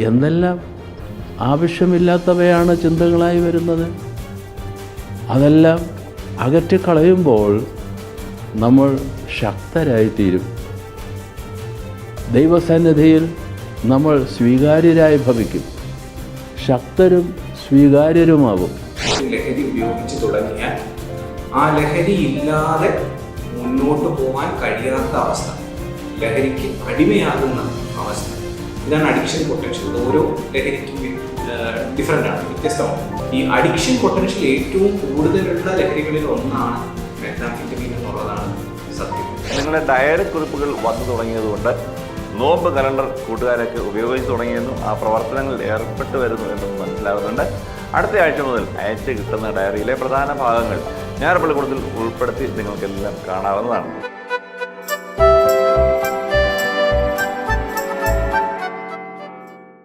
എന്തെല്ലാം ആവശ്യമില്ലാത്തവയാണ് ചിന്തകളായി വരുന്നത്. അതെല്ലാം അകറ്റിക്കളയുമ്പോൾ നമ്മൾ ശക്തരായിത്തീരും. ദൈവസന്നിധിയിൽ നമ്മൾ സ്വീകാര്യരായി ഭവിക്കും. ശക്തരും സ്വീകാര്യരുമാകും ലഹരി ഉപയോഗിച്ച് തുടങ്ങിയാൽ ആ ലഹരി ഇല്ലാതെ മുന്നോട്ട് പോകാൻ കഴിയാത്ത അവസ്ഥ. ലഹരിക്ക് അടിമയാകുന്ന അവസ്ഥ. ഇതാണ് അഡിക്ഷൻ പൊട്ടൻഷ്യൽ ഓരോ ലഹരിക്കും ഡിഫറെന്റ് ആണ് വ്യത്യസ്തമാണ്. ഈ അഡിക്ഷൻ പൊട്ടൻഷ്യൽ ഏറ്റവും കൂടുതലുള്ള ലഹരികളിൽ ഒന്നാണ് മെത്താംഫിറ്റമിൻ എന്നുള്ളതാണ് സത്യം. നിങ്ങളുടെ ഡയറി കുറിപ്പുകൾ വന്നു തുടങ്ങിയതുകൊണ്ട് നോമ്പ് കലണ്ടർ കൂട്ടുകാരൊക്കെ ഉപയോഗിച്ച് തുടങ്ങിയെന്നും ആ പ്രവർത്തനങ്ങളിൽ ഏർപ്പെട്ടു വരുന്നു എന്നും മനസ്സിലാകുന്നുണ്ട് അടുത്ത ആഴ്ച മുതൽ അയച്ച് കിട്ടുന്ന ഡയറിയിലെ പ്രധാന ഭാഗങ്ങൾ ഞാൻ പള്ളിക്കൂടത്തിൽ ഉൾപ്പെടുത്തി നിങ്ങൾക്കെല്ലാം കാണാവുന്നതാണ്.